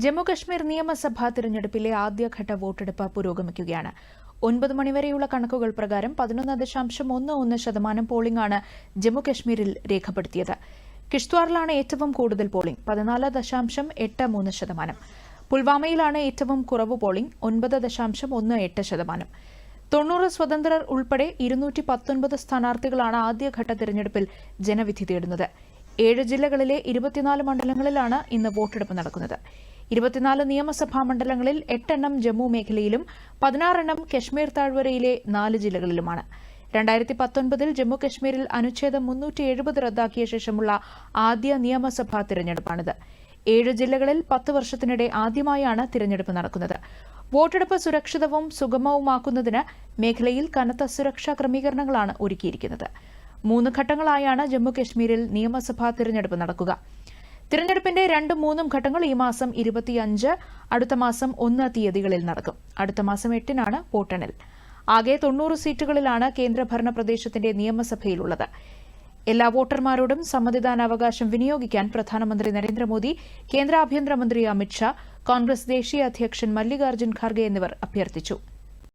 ജമ്മുകശ്മീർ നിയമസഭാ തിരഞ്ഞെടുപ്പിലെ ആദ്യഘട്ട വോട്ടെടുപ്പ് പുരോഗമിക്കുകയാണ്. ഒൻപത് മണിവരെയുള്ള കണക്കുകൾ പ്രകാരം പതിനൊന്ന് ദശാംശം ഒന്ന് ഒന്ന് ശതമാനം പോളിംഗാണ് ജമ്മുകശ്മീരിൽ രേഖപ്പെടുത്തിയത്. കിഷ്ത്വാറിലാണ് ഏറ്റവും കൂടുതൽ പോളിംഗ് പതിനാല് ദശാംശം എട്ട് മൂന്ന് ശതമാനം. പുൽവാമയിലാണ് ഏറ്റവും കുറവ് പോളിംഗ് ഒൻപത് ദശാംശം ഒന്ന് എട്ട് ശതമാനം. തൊണ്ണൂറ് സ്വതന്ത്രർ ഉൾപ്പെടെ ഇരുന്നൂറ്റി പത്തൊൻപത് സ്ഥാനാർത്ഥികളാണ് ആദ്യഘട്ട തിരഞ്ഞെടുപ്പിൽ ജനവിധി തേടുന്നത്. ഏഴ് ജില്ലകളിലെ ഇരുപത്തിനാല് മണ്ഡലങ്ങളിലാണ് ഇന്ന് വോട്ടെടുപ്പ് നടക്കുന്നത്. ഇരുപത്തിനാല് നിയമസഭാ മണ്ഡലങ്ങളിൽ എട്ടെണ്ണം ജമ്മു മേഖലയിലും പതിനാറെണ്ണം കശ്മീർ താഴ്വരയിലെ നാല് ജില്ലകളിലുമാണ്. രണ്ടായിരത്തി പത്തൊൻപതിൽ ജമ്മു കശ്മീരിൽ അനുച്ഛേദം മുന്നൂറ്റി എഴുപത് റദ്ദാക്കിയ ശേഷമുള്ള ആദ്യ നിയമസഭാ തിരഞ്ഞെടുപ്പാണിത്. ഏഴ് ജില്ലകളിൽ പത്ത് വർഷത്തിനിടെ ആദ്യമായാണ് തിരഞ്ഞെടുപ്പ് നടക്കുന്നത്. വോട്ടെടുപ്പ് സുരക്ഷിതവും സുഗമവുമാക്കുന്നതിന് മേഖലയിൽ കനത്ത സുരക്ഷാ ക്രമീകരണങ്ങളാണ് ഒരുക്കിയിരിക്കുന്നത്. മൂന്ന് ഘട്ടങ്ങളായാണ് ജമ്മു കശ്മീരിൽ നിയമസഭാ തിരഞ്ഞെടുപ്പ് നടക്കുക. തിരഞ്ഞെടുപ്പിന്റെ രണ്ടും മൂന്നും ഘട്ടങ്ങൾ ഈ മാസം ഇരുപത്തിയഞ്ച് അടുത്ത മാസം ഒന്ന് തീയതികളിൽ നടക്കും. അടുത്ത മാസം എട്ടിനാണ് വോട്ടെണ്ണൽ. ആകെ തൊണ്ണൂറ് സീറ്റുകളിലാണ് കേന്ദ്രഭരണ പ്രദേശത്തിന്റെ നിയമസഭയിലുള്ളത്. എല്ലാ വോട്ടർമാരോടും സമ്മതിദാനാവകാശം വിനിയോഗിക്കാൻ പ്രധാനമന്ത്രി നരേന്ദ്രമോദി കേന്ദ്ര ആഭ്യന്തരമന്ത്രി അമിത്ഷാ കോൺഗ്രസ് ദേശീയ അധ്യക്ഷൻ മല്ലികാർജുൻ ഖാർഗെ എന്നിവർ അഭ്യർത്ഥിച്ചു.